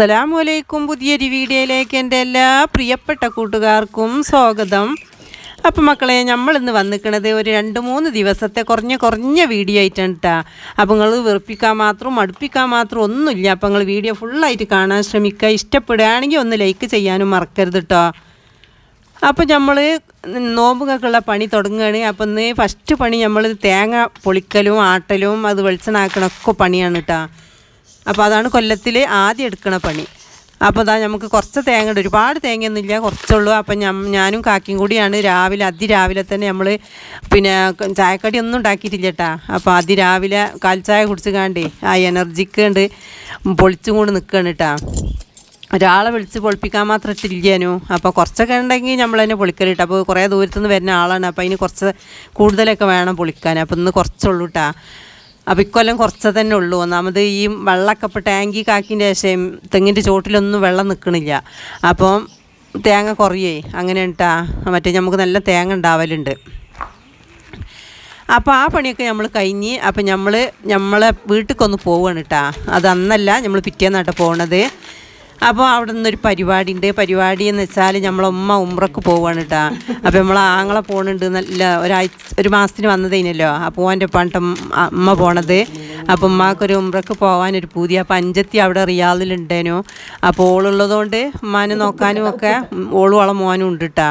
അസ്സലാമു അലൈക്കും പുതിയൊരു വീഡിയോയിലേക്ക് എന്റെ എല്ലാ പ്രിയപ്പെട്ട കൂട്ടുകാർക്കും സ്വാഗതം. അപ്പം മക്കളെ നമ്മൾ ഇന്ന് വന്നിക്കണത് ഒരു രണ്ട് മൂന്ന് ദിവസത്തെ കുറഞ്ഞ കുറഞ്ഞ വീഡിയോ ആയിട്ടാണ് കേട്ടോ അപ്പം നിങ്ങൾ വെറുപ്പിക്കാൻ മാത്രം മടുപ്പിക്കാൻ മാത്രം ഒന്നുമില്ല. അപ്പം നിങ്ങൾ വീഡിയോ ഫുള്ളായിട്ട് കാണാൻ ശ്രമിക്കുക. ഇഷ്ടപ്പെടുകയാണെങ്കിൽ ഒന്ന് ലൈക്ക് ചെയ്യാനും മറക്കരുത് കേട്ടോ അപ്പോൾ നമ്മൾ നോമ്പുകൾക്കുള്ള പണി തുടങ്ങുകയാണ്. അപ്പം ഇന്ന് ഫസ്റ്റ് പണി നമ്മൾ തേങ്ങ പൊളിക്കലും ആട്ടലും അത് വെളിച്ചണാക്കണമൊക്കെ പണിയാണ് കേട്ടോ അപ്പോൾ അതാണ് കൊല്ലത്തിൽ ആദ്യം എടുക്കണ പണി. അപ്പോൾ അതാ നമുക്ക് കുറച്ച് തേങ്ങ ഉണ്ട്. ഒരുപാട് തേങ്ങയൊന്നുമില്ല കുറച്ചുള്ളൂ. അപ്പം ഞാനും കാക്കിയും കൂടിയാണ് രാവിലെ അതിരാവിലെ തന്നെ നമ്മൾ പിന്നെ ചായക്കടി ഒന്നും ഉണ്ടാക്കിയിട്ടില്ല കേട്ടാ അപ്പോൾ അതിരാവിലെ കാൽ ചായ കുടിച്ച് കാണ്ടേ ആ എനർജിക്ക് ഉണ്ട് പൊളിച്ചും കൊണ്ട് നിൽക്കുകയാണ് കേട്ടാ ഒരാളെ വിളിച്ച് പൊളിപ്പിക്കാൻ മാത്രം ഇട്ടില്ലേനു. അപ്പോൾ കുറച്ചൊക്കെ ഉണ്ടെങ്കിൽ നമ്മൾ തന്നെ പൊളിക്കലിട്ട് അപ്പോൾ കുറേ ദൂരത്തുനിന്ന് വരുന്ന ആളാണ്. അപ്പോൾ അതിന് കുറച്ച് കൂടുതലൊക്കെ വേണം പൊളിക്കാൻ. അപ്പോൾ ഇന്ന് കുറച്ചുള്ളൂ കേട്ടാ അപ്പോൾ ഇക്കൊല്ലം കുറച്ച് തന്നെ ഉള്ളൂ. ഒന്നാമത് ഈ വെള്ളമൊക്കെ ഇപ്പോൾ ടാങ്കി കാക്കിന്റെ ശേഷം തെങ്ങിന്റെ ചോട്ടിലൊന്നും വെള്ളം നിൽക്കണില്ല അപ്പം തേങ്ങ കുറയേ. അങ്ങനെ ഉണ്ടാ. മറ്റേ നമുക്ക് നല്ല തേങ്ങ ഉണ്ടാവലുണ്ട്. അപ്പോൾ ആ പണിയൊക്കെ നമ്മൾ കഴിഞ്ഞ് അപ്പോൾ നമ്മൾ നമ്മളെ വീട്ടിലേക്കൊന്ന് പോവുകയാണ് കേട്ടോ അത് അന്നല്ല നമ്മൾ പിറ്റേന്നാട്ടോ പോകണത് അപ്പോൾ അവിടെ നിന്നൊരു പരിപാടി ഉണ്ട് പരിപാടി എന്ന് വെച്ചാൽ നമ്മളമ്മ ഉമ്രക്ക് പോവാണ് കേട്ടോ അപ്പോൾ നമ്മൾ ആങ്ങളെ പോകുന്നുണ്ട് നല്ല ഒരാഴ്ച ഒരു മാസത്തിന് വന്നതേനല്ലോ. അപ്പോൾ ഓന്റെ പണ്ടം അമ്മ പോണത്. അപ്പോൾ ഉമ്മാക്കൊരു ഉമ്രക്ക് പോകാനൊരു പൂതി. അപ്പോൾ അഞ്ചത്തി അവിടെ റിയാദിലുണ്ടേനു. അപ്പോൾ ഓളുള്ളതുകൊണ്ട് ഉമ്മാനെ നോക്കാനും ഒക്കെ ഓളും ഓളെ മോനും ഉണ്ട് കേട്ടോ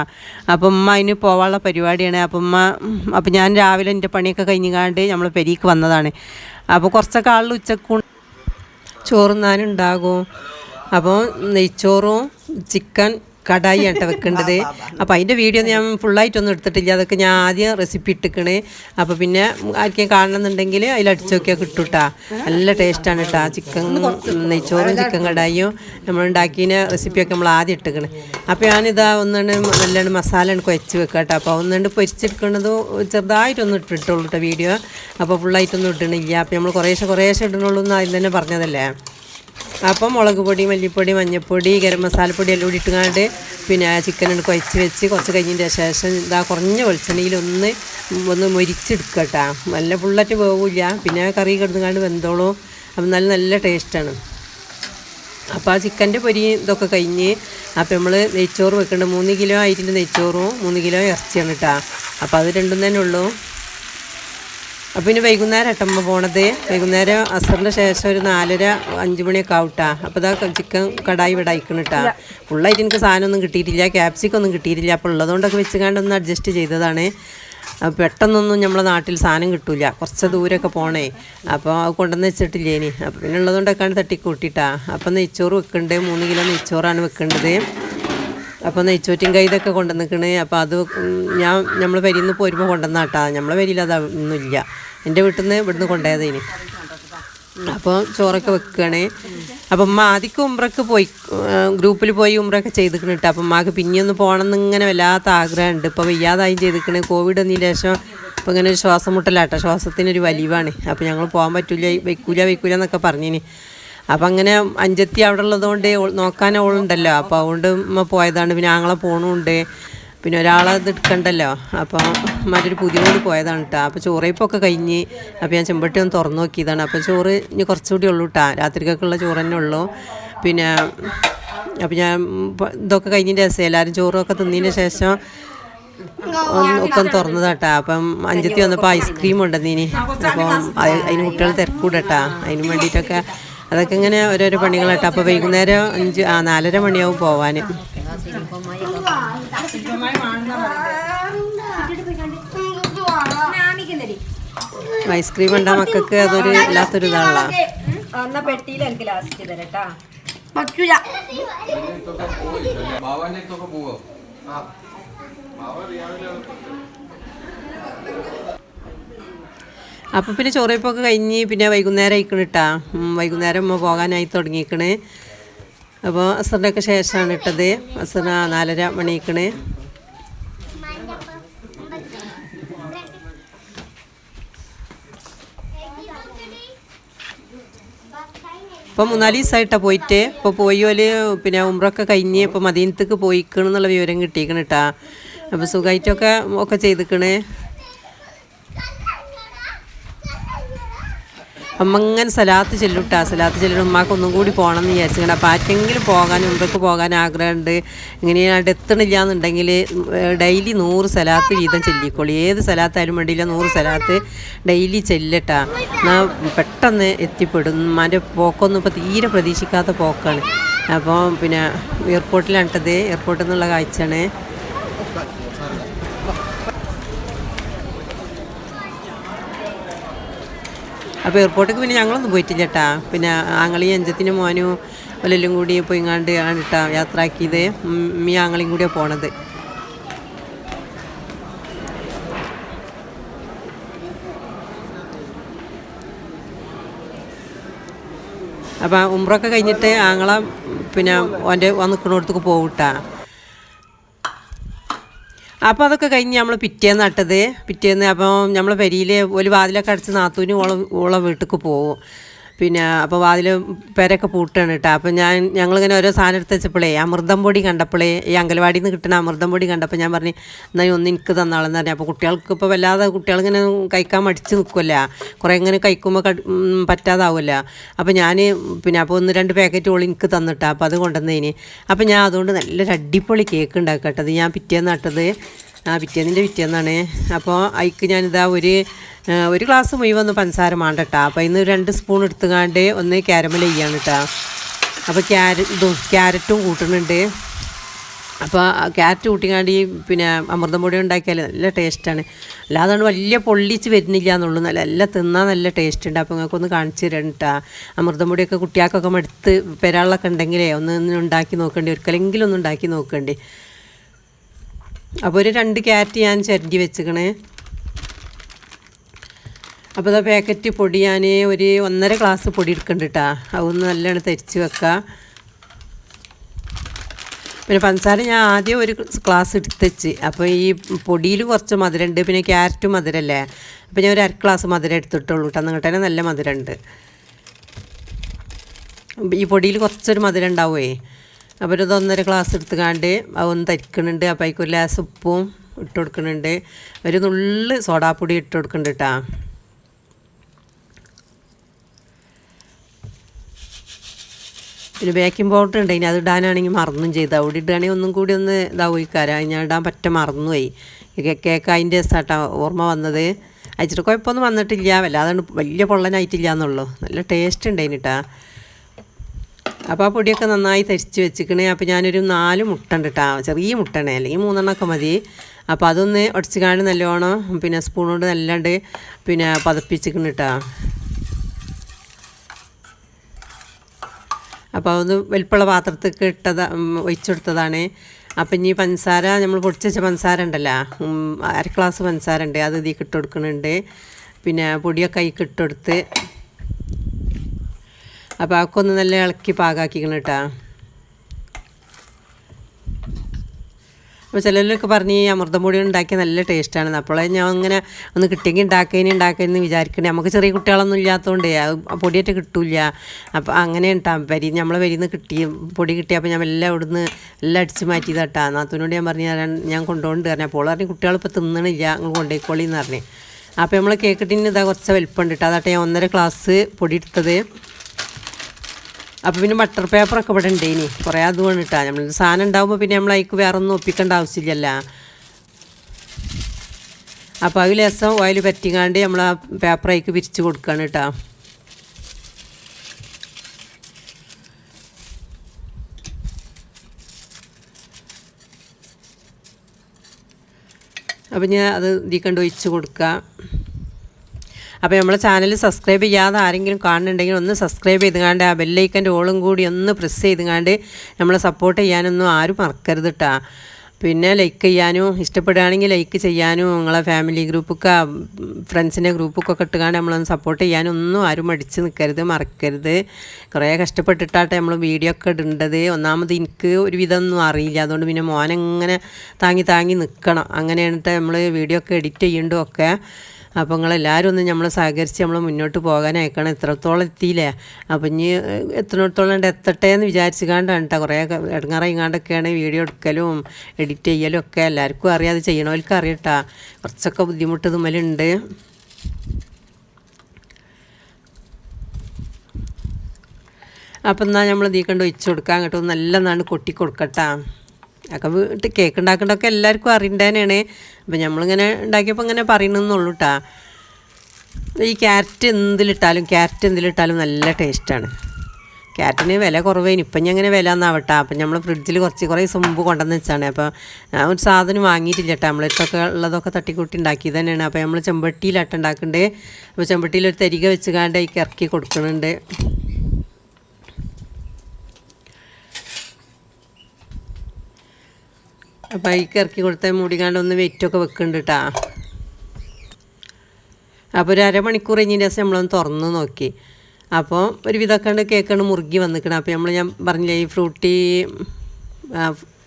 അപ്പോൾ ഉമ്മ അതിന് പോകാനുള്ള പരിപാടിയാണ്. അപ്പോൾ ഉമ്മ അപ്പോൾ ഞാൻ രാവിലെ എന്റെ പണിയൊക്കെ കഴിഞ്ഞുകാണ്ട് നമ്മൾ പെരീക്ക് വന്നതാണ്. അപ്പോൾ കുറച്ചൊക്കെ ആളിൽ ഉച്ചക്കും ചോറുന്നാനുണ്ടാകും അപ്പോൾ നെയ്ച്ചോറും ചിക്കൻ കടായി ആട്ട വെക്കേണ്ടത് അപ്പോൾ അതിന്റെ വീഡിയോ ഞാൻ ഫുള്ളായിട്ടൊന്നും എടുത്തിട്ടില്ല. അതൊക്കെ ഞാൻ ആദ്യം റെസിപ്പി ഇട്ടിക്കണേ. അപ്പോൾ പിന്നെ ആർക്കെങ്കിലും കാണണമെന്നുണ്ടെങ്കിൽ അതിൽ അടിച്ചു നോക്കിയാൽ കിട്ടും കേട്ടോ നല്ല ടേസ്റ്റാണ് കേട്ടോ ചിക്കൻ നെയ്ച്ചോറും ചിക്കൻ കടായിയും നമ്മൾ ഉണ്ടാക്കിയ റെസിപ്പിയൊക്കെ നമ്മൾ ആദ്യം ഇട്ടിക്കണേ. അപ്പോൾ ഞാനിതാ ഒന്നാണ് നല്ലോണം മസാല കുഴച്ച് വെക്കാം കേട്ടോ അപ്പോൾ ഒന്നുകൊണ്ട് പൊരിച്ചെടുക്കുന്നത് ചെറുതായിട്ടൊന്നും ഇട്ടിട്ടുള്ളൂ കേട്ടോ വീഡിയോ. അപ്പോൾ ഫുള്ളായിട്ടൊന്നും ഇടണില്ല അപ്പോൾ നമ്മൾ കുറേശ്ശെ കുറേശ്ശെ ഇടണുള്ളൂ എന്ന് ആദ്യം തന്നെ പറഞ്ഞതല്ലേ? അപ്പം മുളക് പൊടി മല്ലിപ്പൊടി മഞ്ഞൾപ്പൊടി ഗരം മസാലപ്പൊടി എല്ലാം കൂടി ഇട്ടുകൊണ്ട് പിന്നെ ആ ചിക്കൻ എടുത്ത് കുഴച്ച് വെച്ച് കുറച്ച് കഴിഞ്ഞതിന്റെ ശേഷം ഇതാ കുറഞ്ഞ വെളിച്ചെണ്ണയിൽ ഒന്ന് ഒന്ന് മൊരിച്ചെടുക്കുക നല്ല ഫുള്ളായിട്ട് വേവില്ല. പിന്നെ കറി കിടന്നുകൊണ്ട് വെന്തോളും. അപ്പം നല്ല നല്ല ടേസ്റ്റാണ് അപ്പോൾ ആ ചിക്കന്റെ പൊരി ഇതൊക്കെ കഴിഞ്ഞ് അപ്പോൾ നമ്മൾ നെയ്ച്ചോറ് വെക്കേണ്ടത് മൂന്ന് കിലോ ആയിട്ടുണ്ട് നെയ്ച്ചോറും മൂന്ന് കിലോ ഇറച്ചിയാണ് കേട്ടോ അപ്പോൾ അത് രണ്ടും തന്നെ ഉള്ളൂ. അപ്പോൾ പിന്നെ വൈകുന്നേരം എട്ടമ്മ പോണത്? വൈകുന്നേരം അസറിന്റെ ശേഷം ഒരു നാലര അഞ്ച് മണിയൊക്കെ ആവട്ടാ. അപ്പോൾ ഇതാ ചിക്കൻ കടായി ഇവിടെ അയക്കണം കേട്ടാ ഫുള്ളായിട്ട് എനിക്ക് സാധനമൊന്നും കിട്ടിയിട്ടില്ല. ക്യാപ്സിക്കം ഒന്നും കിട്ടിയിട്ടില്ല. അപ്പോൾ ഉള്ളതുകൊണ്ടൊക്കെ വെച്ചുകൊണ്ട് ഒന്ന് അഡ്ജസ്റ്റ് ചെയ്തതാണ്. പെട്ടെന്നൊന്നും നമ്മളെ നാട്ടിൽ സാധനം കിട്ടൂല. കുറച്ച് ദൂരമൊക്കെ പോണേ. അപ്പോൾ അത് കൊണ്ടുവന്ന് വെച്ചിട്ടില്ലേ ഇനി. അപ്പോൾ പിന്നെ ഉള്ളതുകൊണ്ടൊക്കെയാണ് തട്ടിക്കൂട്ടിട്ടാ. അപ്പോൾ നെയ്ച്ചോറ് വെക്കുന്നുണ്ട് മൂന്ന് കിലോ നെയ്ച്ചോറാണ് വെക്കേണ്ടത്. അപ്പോൾ നെയ്ച്ചോറ്റും കൈതൊക്കെ നിൽക്കണേ അപ്പോൾ അത് ഞാൻ നമ്മൾ വരിയിൽ നിന്ന് പോരുമ്പോൾ കൊണ്ടുവന്നാട്ടാ. നമ്മളെ വരിയിൽ അതൊന്നുമില്ല എന്റെ വീട്ടിൽ നിന്ന് ഇവിടുന്ന് കൊണ്ടുപോയതിന്. അപ്പോൾ ചോറൊക്കെ വെക്കുകയാണേ അപ്പം ഉമ്മ ആദ്യം ഉമ്രക്ക് പോയി ഗ്രൂപ്പിൽ പോയി ഉമ്രൊക്കെ ചെയ്തിക്കണ് കേട്ടോ അപ്പം ഉമ്മാക്ക് പിന്നെയൊന്ന് പോകണം എന്നിങ്ങനെ വല്ലാത്ത ആഗ്രഹമുണ്ട് ഇപ്പോൾ വയ്യാതായും ചെയ്തിക്കണേ. കോവിഡ് വന്നതിന് ശേഷം അപ്പോൾ ഇങ്ങനെ ഒരു ശ്വാസം മുട്ടലാട്ടോ. ശ്വാസത്തിനൊരു വലിവാണ്. അപ്പോൾ ഞങ്ങൾ പോകാൻ പറ്റില്ല വയ്ക്കൂല വയ്ക്കൂല എന്നൊക്കെ പറഞ്ഞിന്. അപ്പം അങ്ങനെ അഞ്ചത്തി അവിടെ ഉള്ളതുകൊണ്ട് നോക്കാൻ അവളുണ്ടല്ലോ അപ്പോൾ അതുകൊണ്ട് ഉമ്മ പോയതാണ്. പിന്നെ ആങ്ങളെ പോണുണ്ട് പിന്നെ ഒരാളെ ഇത് എടുക്കണ്ടല്ലോ. അപ്പോൾ മറ്റൊരു പുതിയ കൂടി പോയതാണ് കേട്ടോ അപ്പോൾ ചോറയിപ്പൊക്കെ കഴിഞ്ഞ് അപ്പോൾ ഞാൻ ചെമ്പട്ടി ഒന്ന് തുറന്നു നോക്കിയതാണ്. അപ്പോൾ ചോറ് ഇനി കുറച്ചുകൂടി ഉള്ളൂ കേട്ടോ രാത്രിക്കൊക്കെയുള്ള ചോറ് തന്നെ ഉള്ളൂ. പിന്നെ അപ്പോൾ ഞാൻ ഇതൊക്കെ കഴിഞ്ഞിട്ട് രസം. എല്ലാവരും ചോറൊക്കെ തിന്നതിന് ശേഷം ഒക്കെ തുറന്നതാട്ടാ അപ്പം അഞ്ചത്തി വന്നപ്പോൾ ഐസ്ക്രീം ഉണ്ടെന്നീനി അപ്പം അതിന് കുട്ടികൾ തിരക്കൂടട്ടാ. അതിന് വേണ്ടിയിട്ടൊക്കെ അതൊക്കെ ഇങ്ങനെ ഓരോരോ പണികളാട്ടോ അപ്പോൾ വൈകുന്നേരം അഞ്ച് ആ നാലര മണിയാവും പോവാൻ ഐസ്ക്രീം ഉണ്ടാ മക്കൾക്ക് അതൊരു വല്ലാത്തൊരു ഇതാണല്ലോ. എന്നാ പെട്ടിയിൽ എനിക്ക് ലാസ്റ്റ് തരട്ടാ പറ്റൂല. പോവോ? അപ്പോൾ പിന്നെ ചോറയപ്പൊക്കെ കഴിഞ്ഞ് പിന്നെ വൈകുന്നേരം ആയിക്കണ് കേട്ടാ വൈകുന്നേരം ഉമ്മ പോകാനായി തുടങ്ങിക്കണ്. അപ്പോൾ അസറിനൊക്കെ ശേഷമാണ് ഇട്ടത്. അസർ ആ നാലര മണിക്കണ് ഇപ്പം മൂന്നാൽ ദിവസമായിട്ടാണ് പോയിട്ട്. ഇപ്പോൾ പോയി ഓൽ പിന്നെ ഉമ്രൊക്കെ കഴിഞ്ഞ് ഇപ്പോൾ മദീനത്തേക്ക് പോയിക്കണെന്നുള്ള വിവരം കിട്ടിയിക്കണ് കേട്ടാ അപ്പോൾ സുഖമായിട്ടൊക്കെ ഒക്കെ ചെയ്തിക്കണേ. അമ്മ ഇങ്ങനെ സലാത്ത് ചെല്ലുട്ടാ. സലാത്ത് ചെല്ലിട്ട് ഉമ്മാക്ക് ഒന്നും കൂടി പോകണം എന്ന് വിചാരിച്ചിട്ടുണ്ട് അപ്പോൾ ആറ്റെങ്കിലും പോകാൻ മുമ്പേക്ക് പോകാൻ ആഗ്രഹമുണ്ട് ഇങ്ങനെയാണ്ട് എത്തണില്ല എന്നുണ്ടെങ്കിൽ ഡെയിലി നൂറ് സലാത്ത് വീതം ചെല്ലിക്കോളി. ഏത് സലാത്തായാലും വേണ്ടിയില്ല നൂറ് സലാത്ത് ഡെയിലി ചെല്ലട്ടാ. എന്നാൽ പെട്ടെന്ന് എത്തിപ്പെടും. ഉമ്മാന്റെ പോക്കൊന്നും ഇപ്പോൾ തീരെ പ്രതീക്ഷിക്കാത്ത പോക്കാണ്. അപ്പോൾ പിന്നെ എയർപോർട്ടിലാണിട്ടത് എയർപോർട്ടിൽ നിന്നുള്ള കാഴ്ചയാണ്. അപ്പോൾ എയർപോർട്ടിലേക്ക് പിന്നെ ഞങ്ങളൊന്നും പോയിട്ടില്ല കേട്ടാ പിന്നെ ആങ്ങളി അഞ്ചത്തിനും മോനും ഒലെല്ലാം കൂടി പോയിങ്ങാണ്ട് ആണ് കേട്ടാ യാത്രയാക്കിയത് മീ ആങ്ങളെയും കൂടിയാണ് പോണത്. അപ്പം ഉമ്രൊക്കെ കഴിഞ്ഞിട്ട് ആങ്ങളെ പിന്നെ ഓന്റെ നിൽക്കുന്നിടത്തേക്ക് പോകട്ടാ അപ്പോൾ അതൊക്കെ കഴിഞ്ഞ് നമ്മൾ പിറ്റേന്ന് നട്ടത്. പിറ്റേന്ന് അപ്പം നമ്മൾ പെരിയിൽ ഒരു വാതിലൊക്കെ അടച്ച് നാത്തൂന് ഓള ഓള വീട്ടിലേക്ക് പോകും പിന്നെ അപ്പോൾ വാതിൽ പേരൊക്കെ പൂട്ടാണ് കേട്ടോ അപ്പോൾ ഞാൻ ഞങ്ങളിങ്ങനെ ഓരോ സാധനം എടുത്ത് വെച്ചപ്പോഴേ അമൃതം പൊടി കണ്ടപ്പോഴേ ഈ അംഗൻവാടിയിൽ നിന്ന് കിട്ടുന്ന അമൃതം പൊടി കണ്ടപ്പോൾ ഞാൻ പറഞ്ഞു എന്നാൽ ഒന്ന് എനിക്ക് തന്നാളെന്ന് പറഞ്ഞു. അപ്പോൾ കുട്ടികൾക്ക് ഇപ്പോൾ വല്ലാതെ കുട്ടികളിങ്ങനെ കഴിക്കാൻ മടിച്ച് നിൽക്കുമല്ല കുറേ ഇങ്ങനെ കഴിക്കുമ്പോൾ പറ്റാതാവില്ല അപ്പോൾ ഞാൻ പിന്നെ അപ്പോൾ ഒന്ന് രണ്ട് പാക്കറ്റ് ഓളി എനിക്ക് തന്നിട്ടാ അപ്പോൾ അത് കൊണ്ടുവന്നതിന് അപ്പോൾ ഞാൻ അതുകൊണ്ട് നല്ലൊരു അടിപൊളി കേക്ക് ഉണ്ടാക്കട്ടത് ഞാൻ പിറ്റേന്ന് നട്ടത് ആ പിറ്റേന്നിന്റെ പിറ്റേന്നാണ്. അപ്പോൾ അതിക്ക് ഞാനിതാ ഒരു ഒരു ഗ്ലാസ് മുഴുവൻ ഒന്ന് പഞ്ചസാര മാണ്ടട്ടാ. അപ്പോൾ ഇന്ന് രണ്ട് സ്പൂൺ എടുത്തുകാണ്ട് ഒന്ന് ക്യാരമൽ ചെയ്യാണ് കേട്ടോ അപ്പോൾ ക്യാരറ്റ് ക്യാരറ്റും കൂട്ടുന്നുണ്ട് അപ്പോൾ ക്യാരറ്റ് കൂട്ടിക്കാണ്ട് ഈ പിന്നെ അമൃതം പൊടി ഉണ്ടാക്കിയാൽ നല്ല ടേസ്റ്റാണ്. അല്ലാതെ വലിയ പൊള്ളിച്ച് വരുന്നില്ല എന്നുള്ളൂ നല്ല നല്ല തിന്നാൽ നല്ല ടേസ്റ്റ് ഉണ്ട് അപ്പോൾ നിങ്ങൾക്കൊന്ന് കാണിച്ചു തരണം കേട്ടോ അമൃതം പൊടിയൊക്കെ കുട്ടികൾക്കൊക്കെ എടുത്ത് പെരാളൊക്കെ ഉണ്ടെങ്കിലേ ഒന്ന് ഉണ്ടാക്കി നോക്കണ്ടേ ഒരിക്കലെങ്കിലും ഒന്ന് ഉണ്ടാക്കി നോക്കണ്ടേ. അപ്പോൾ ഒരു രണ്ട് ക്യാരറ്റ് ഞാൻ ചരണ്ടി വെച്ചിക്കണേ. അപ്പോൾ ഇതാ പാക്കറ്റ് പൊടി ഞാൻ ഒരു ഒന്നര ഗ്ലാസ് പൊടി എടുക്കുന്നുണ്ട് കേട്ടോ അതൊന്ന് നല്ലോണം തരിച്ച് വെക്കുക പിന്നെ പഞ്ചസാര ഞാൻ ആദ്യം ഒരു ഗ്ലാസ് എടുത്തുവെച്ച് അപ്പോൾ ഈ പൊടിയിൽ കുറച്ച് മധുരമുണ്ട് പിന്നെ ക്യാരറ്റും മധുരമല്ലേ അപ്പോൾ ഞാൻ ഒരു അര ഗ്ലാസ് മധുരം എടുത്തിട്ടുള്ളൂ കേട്ടോ എന്നിട്ട് തന്നെ നല്ല മധുരമുണ്ട് ഈ പൊടിയിൽ കുറച്ചൊരു മധുരം ഉണ്ടാവുമേ അപ്പോൾ ഒരു ഒന്നര ഗ്ലാസ് എടുത്തുകാണ്ട് അതൊന്ന് തരിക്കണുണ്ട്. അപ്പോൾ അതിലേക്ക് ഒരു ഗ്ലാസ് ഉപ്പും ഇട്ട് കൊടുക്കുന്നുണ്ട് ഒരു നുള്ളി സോഡാപ്പൊടി ഇട്ട് കൊടുക്കുന്നുണ്ട് കേട്ടോ പിന്നെ ബേക്കിംഗ് പൗഡർ ഉണ്ട്. ഇനി അത് ഇടാനാണെങ്കിൽ മറന്നും ചെയ്തു. അവിടെ ഇടുകയാണെങ്കിൽ ഒന്നും കൂടി ഒന്ന് ഇതാവുമിക്കാരം ഞാൻ ഇടാൻ പറ്റ മറന്നുപോയി കേക്ക് അതിന്റെ രസമാട്ടാ ഓർമ്മ വന്നത്. അയച്ചിട്ട് കുഴപ്പമൊന്നും വന്നിട്ടില്ല. വല്ലാതെ വലിയ പൊള്ളനായിട്ടില്ല എന്നുള്ളൂ നല്ല ടേസ്റ്റ് ഉണ്ട് അതിനിട്ടാ അപ്പോൾ ആ പൊടിയൊക്കെ നന്നായി തരിച്ച് വെച്ചിക്കണേ. അപ്പോൾ ഞാനൊരു നാല് മുട്ട ഉണ്ട് കേട്ടോ ചെറിയ മുട്ടണേ അല്ലെങ്കിൽ മൂന്നെണ്ണമൊക്കെ മതി. അപ്പോൾ അതൊന്ന് ഒടിച്ച് കാണി നല്ലോണം പിന്നെ സ്പൂൺ കൊണ്ട് നല്ലാണ്ട് പിന്നെ പതപ്പിച്ചിക്കണ കേട്ടോ അപ്പോൾ ഒന്ന് വലിപ്പമുള്ള പാത്രത്തേക്ക് ഇട്ടത് ഒഴിച്ചെടുത്തതാണ്. അപ്പം ഇനി പഞ്ചസാര നമ്മൾ പൊടിച്ച പഞ്ചസാര ഉണ്ടല്ലോ അര ഗ്ലാസ് പഞ്ചസാര ഉണ്ട് അത് ഇതിൽ ഇട്ട് കൊടുക്കുന്നുണ്ട്. പിന്നെ പൊടിയൊക്കെ അതിൽ ഇട്ടെടുത്ത് അപ്പോൾ അതൊക്കെ ഒന്ന് നല്ല ഇളക്കി പാകാക്കിക്കണം കേട്ടോ. അപ്പോൾ ചിലരൊക്കെ പറഞ്ഞ് ഈ അമൃതം പൊടി ഉണ്ടാക്കിയ നല്ല ടേസ്റ്റാണ് അപ്പോഴേ ഞാൻ അങ്ങനെ ഒന്ന് കിട്ടിയെങ്കിൽ ഉണ്ടാക്കിയതിന് ഉണ്ടാക്കിയെന്ന് വിചാരിക്കണേ. നമുക്ക് ചെറിയ കുട്ടികളൊന്നും ഇല്ലാത്തതുകൊണ്ടേ ആ പൊടിയായിട്ട് കിട്ടൂല അപ്പോൾ അങ്ങനെ ഉണ്ടാകും വരി നമ്മളെ നിന്ന് കിട്ടി പൊടി കിട്ടിയപ്പോൾ ഞാൻ എല്ലാം ഇവിടുന്ന് എല്ലാം അടിച്ച് മാറ്റിയതാട്ടാ നാത്തൂനോട് ഞാൻ പറഞ്ഞു ഞാൻ കൊണ്ടുപോകണ്ട് പറഞ്ഞു. അപ്പോൾ പറഞ്ഞു കുട്ടികളിപ്പോൾ തിന്നണില്ല അങ്ങ് കൊണ്ടുപോയിക്കോളി എന്ന് പറഞ്ഞു അപ്പോൾ നമ്മൾ കേക്ക് ഇതാ കുറച്ച് വലിപ്പമുണ്ട് കേട്ടോ അതാട്ടെ ഞാൻ ഒന്നര ക്ലാസ് പൊടി എടുത്തത് അപ്പോൾ പിന്നെ ബട്ടർ പേപ്പറൊക്കെ ഇവിടെ ഉണ്ട് ഇനി കുറേ അതുമാണ് കേട്ടോ നമ്മൾ സാധനം ഉണ്ടാകുമ്പോൾ പിന്നെ നമ്മൾ അതിക്ക് വേറെ ഒന്നും ഒപ്പിക്കേണ്ട ആവശ്യമില്ലല്ല. അപ്പോൾ അതിൽ രസം ഓയിൽ പറ്റിങ്ങാണ്ട് നമ്മൾ ആ പേപ്പർ അതിക്ക് വിരിച്ച് കൊടുക്കുകയാണ് കേട്ടോ അപ്പം ഞാൻ അത് ഇതിക്കണ്ട് കണ്ട് ഒഴിച്ച് കൊടുക്കുക അപ്പോൾ നമ്മളെ ചാനൽ സബ്സ്ക്രൈബ് ചെയ്യാതെ ആരെങ്കിലും കാണുന്നുണ്ടെങ്കിൽ ഒന്ന് സബ്സ്ക്രൈബ് ചെയ്തുകൊണ്ട് ആ ബെല്ലൈക്കന്റെ ഓളും കൂടി ഒന്ന് പ്രസ് ചെയ്തുകൊണ്ട് നമ്മളെ സപ്പോർട്ട് ചെയ്യാനൊന്നും ആരും മറക്കരുത് കേട്ടോ പിന്നെ ലൈക്ക് ചെയ്യാനും ഇഷ്ടപ്പെടുകയാണെങ്കിൽ ലൈക്ക് ചെയ്യാനും നിങ്ങളെ ഫാമിലി ഗ്രൂപ്പൊക്കെ ഫ്രണ്ട്സിന്റെ ഗ്രൂപ്പൊക്കെ ഇട്ടുകാണ്ട് നമ്മളൊന്ന് സപ്പോർട്ട് ചെയ്യാനും ഒന്നും ആരും മടിച്ച് നിൽക്കരുത് മറക്കരുത്. കുറേ കഷ്ടപ്പെട്ടിട്ടാട്ടെ നമ്മൾ വീഡിയോ ഒക്കെ ഇടേണ്ടത്. ഒന്നാമത് എനിക്ക് ഒരു ഒന്നും അറിയില്ല. അതുകൊണ്ട് പിന്നെ മോനെങ്ങനെ താങ്ങി താങ്ങി നിൽക്കണം അങ്ങനെയാണ് നമ്മൾ വീഡിയോ ഒക്കെ എഡിറ്റ് ചെയ്യുന്നതും ഒക്കെ അപ്പോൾ നിങ്ങളെല്ലാവരും ഒന്ന് നമ്മളെ സഹകരിച്ച് നമ്മൾ മുന്നോട്ട് പോകാൻ അയക്കണം എത്രത്തോളം എത്തിയില്ല? അപ്പം ഇനി എത്രത്തോളം ഉണ്ട് എത്തട്ടെ എന്ന് വിചാരിച്ച് കാണ്ടാണ് കേട്ടോ കുറേ ഇടങ്ങാറങ്ങാണ്ടൊക്കെയാണ് വീഡിയോ എടുക്കലും എഡിറ്റ് ചെയ്യലും ഒക്കെ എല്ലാവർക്കും അറിയാം. അത് ചെയ്യണവർക്ക് അറിയട്ടാ കുറച്ചൊക്കെ ബുദ്ധിമുട്ട് ഇതുമലുണ്ട് അപ്പം എന്നാൽ നമ്മൾ നീക്കണ്ട കണ്ട് കൊടുക്കാൻ കൊടുക്കാം. നല്ല നല്ലതാണ് കൊട്ടി കൊടുക്കട്ടാ. ഒക്കെ വീട്ടിൽ കേക്ക് ഉണ്ടാക്കേണ്ടതൊക്കെ എല്ലാവർക്കും അറിയേണ്ടതന്നെയാണ് അപ്പം നമ്മളിങ്ങനെ ഉണ്ടാക്കിയപ്പോൾ ഇങ്ങനെ പറയണമെന്നുള്ളൂ കേട്ടോ ഈ ക്യാരറ്റ് എന്തിലിട്ടാലും ക്യാരറ്റ് എന്തിലിട്ടാലും നല്ല ടേസ്റ്റാണ്. ക്യാരറ്റിന് വില കുറവേന്. ഇപ്പം ഞാൻ അങ്ങനെ വില എന്നാവട്ടെ അപ്പം നമ്മൾ ഫ്രിഡ്ജിൽ കുറച്ച് കുറേ മുമ്പ് കൊണ്ടുവന്ന് വെച്ചാണ്. അപ്പോൾ ഞാൻ ഒരു സാധനം വാങ്ങിയിട്ടില്ല കേട്ടോ നമ്മളിട്ടൊക്കെ ഉള്ളതൊക്കെ തട്ടിക്കൂട്ടി ഉണ്ടാക്കി തന്നെയാണ്. അപ്പോൾ നമ്മൾ ചെമ്പട്ടിയിലാട്ടം അപ്പോൾ ചെമ്പട്ടിയിൽ ഒരു തരിക വെച്ച് കാണ്ട് അതിക്ക് ഇറക്കി കൊടുക്കുന്നുണ്ട് അപ്പോൾ ഈ ഇറക്കി കൊടുത്താൽ മൂടിക്കാണ്ട് ഒന്ന് വെയിറ്റൊക്കെ വെക്കുന്നുണ്ട് കേട്ടോ അപ്പോൾ ഒരു അരമണിക്കൂർ കഴിഞ്ഞതിന് ശേഷം നമ്മളൊന്ന് തുറന്ന് നോക്കി. അപ്പോൾ ഒരു വിധമൊക്കെ കേക്കാണ് മുറുകി വന്നിക്കണം. അപ്പോൾ നമ്മൾ ഞാൻ പറഞ്ഞില്ലേ ഈ ഫ്രൂട്ടി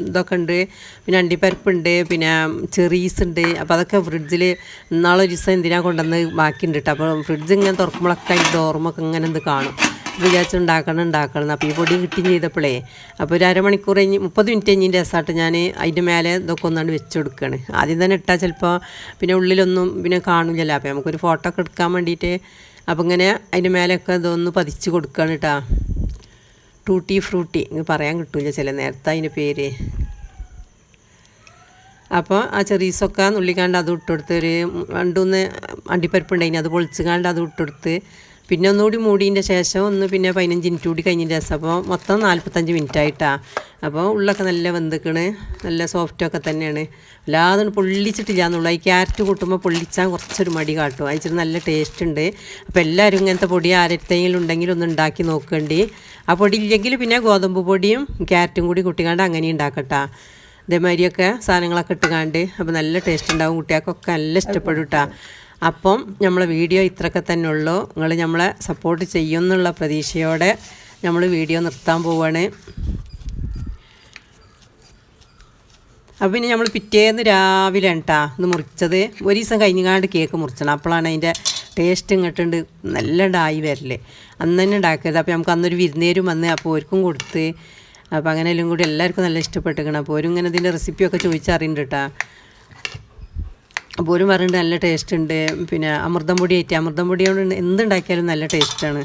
ഇതൊക്കെ ഉണ്ട് പിന്നെ അണ്ടിപ്പരിപ്പുണ്ട് പിന്നെ ചെറീസ് ഉണ്ട് അപ്പോൾ അതൊക്കെ ഫ്രിഡ്ജിൽ നാളെ ഒരു ദിവസം എന്തിനാണ് കൊണ്ടുവന്ന് ബാക്കിയുണ്ട് കേട്ടോ അപ്പോൾ ഫ്രിഡ്ജ് ഇങ്ങനെ തുറക്കുമ്പോഴൊക്കെ ഈ ഡോർമൊക്കെ ഇങ്ങനെ എന്ത് കാണും. വിചാരിച്ചു ഉണ്ടാക്കണം ഉണ്ടാക്കണം. അപ്പോൾ ഈ പൊടി കിട്ടുകയും ചെയ്തപ്പോഴേ അപ്പോൾ ഒരു അരമണിക്കൂർ കഴിഞ്ഞ് മുപ്പത് മിനിറ്റ് കഴിഞ്ഞതിന്റെ രസമായിട്ട് ഞാൻ അതിന്റെ മേലെ ഇതൊക്കെ ഒന്നാണ്ട് വെച്ച് കൊടുക്കുകയാണ് ആദ്യം തന്നെ ഇട്ടാൽ ചിലപ്പോൾ പിന്നെ ഉള്ളിലൊന്നും പിന്നെ കാണില്ലല്ലോ അപ്പോൾ നമുക്കൊരു ഫോട്ടോ ഒക്കെ എടുക്കാൻ വേണ്ടിയിട്ട് അപ്പോൾ ഇങ്ങനെ അതിന്റെ മേലെയൊക്കെ ഇതൊന്ന് പതിച്ച് കൊടുക്കുകയാണ് കേട്ടോ ടൂട്ടി ഫ്രൂട്ടി ഇങ്ങനെ പറയാൻ കിട്ടില്ല ചില നേരത്തെ അതിന്റെ പേര്. അപ്പോൾ ആ ചെറീസൊക്കെ നുള്ളിക്കാണ്ട് അത് ഇട്ടെടുത്ത് ഒരു രണ്ടുമൂന്ന് അണ്ടിപ്പരിപ്പുണ്ടായിന് അത് പൊളിച്ചുകാണ്ട് അത് ഇട്ടെടുത്ത് പിന്നെ ഒന്നുകൂടി മൂടിയതിന്റെ ശേഷം ഒന്ന് പിന്നെ പതിനഞ്ച് മിനിറ്റ് കൂടി കഴിഞ്ഞതിന്റെ രസം. അപ്പോൾ മൊത്തം നാൽപ്പത്തഞ്ച് മിനിറ്റ് ആയിട്ടാണ് അപ്പോൾ ഉള്ളൊക്കെ നല്ല വെന്തുക്കണ്. നല്ല സോഫ്റ്റ് ഒക്കെ തന്നെയാണ് അല്ലാതെ പൊള്ളിച്ചിട്ടില്ല എന്നുള്ളൂ. ഈ ക്യാരറ്റ് കൂട്ടുമ്പോൾ പൊള്ളിച്ചാൽ കുറച്ചൊരു മടി കാട്ടും. അതിച്ചിട്ട് നല്ല ടേസ്റ്റ് ഉണ്ട്. അപ്പോൾ എല്ലാവരും ഇങ്ങനത്തെ പൊടി ആരത്തെങ്കിലും ഉണ്ടെങ്കിൽ ഒന്ന് ഉണ്ടാക്കി നോക്കേണ്ടി. ആ പൊടി ഇല്ലെങ്കിൽ പിന്നെ ഗോതമ്പ് പൊടിയും ക്യാരറ്റും കൂടി കുട്ടിക്കാണ്ട് അങ്ങനെ ഉണ്ടാക്കട്ടാ. ഇതേമാതിരിയൊക്കെ സാധനങ്ങളൊക്കെ ഇട്ട് കാണ്ട് അപ്പോൾ നല്ല ടേസ്റ്റ് ഉണ്ടാവും. കുട്ടികൾക്കൊക്കെ നല്ല ഇഷ്ടപ്പെടും കേട്ടോ അപ്പം നമ്മളെ വീഡിയോ ഇത്രയൊക്കെ തന്നെ ഉള്ളൂ. നിങ്ങൾ നമ്മളെ സപ്പോർട്ട് ചെയ്യുമെന്നുള്ള പ്രതീക്ഷയോടെ നമ്മൾ വീഡിയോ നിർത്താൻ പോവാണ്. അപ്പോൾ പിന്നെ നമ്മൾ പിറ്റേന്ന് രാവിലെ കേട്ടാ ഇത് മുറിച്ചത്. ഒരു ദിവസം കഴിഞ്ഞാണ്ട് കേക്ക് മുറിച്ചണം. അപ്പോഴാണ് അതിന്റെ ടേസ്റ്റ് ഇങ്ങോട്ടുണ്ട് നല്ല ഉണ്ടായി വരൽ. അന്ന് തന്നെ ഉണ്ടാക്കരുത്. അപ്പോൾ നമുക്ക് അന്നൊരു വിരുന്നേരും വന്ന് അപ്പോൾ ഓർക്കും കൊടുത്ത്. അപ്പോൾ അങ്ങനെ എല്ലാം കൂടി എല്ലാവർക്കും നല്ല ഇഷ്ടപ്പെട്ടിരിക്കണം. അപ്പോൾ ഓരും ഇങ്ങനെ ഇതിന്റെ റെസിപ്പിയൊക്കെ ചോദിച്ചറിയുന്നുണ്ട് കേട്ടാ അപ്പോൾ ഓരും പറയുന്നുണ്ട് നല്ല ടേസ്റ്റ് ഉണ്ട്. പിന്നെ അമൃതം പൊടി ആയിട്ട് അമൃതം പൊടി കൊണ്ട് എന്തുണ്ടാക്കിയാലും നല്ല ടേസ്റ്റാണ്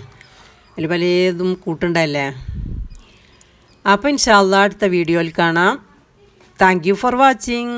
അതിൽ പലതും കൂട്ടുണ്ടല്ലേ അപ്പോൾ ഇൻഷാല്ല അടുത്ത വീഡിയോയിൽ കാണാം. Thank you for watching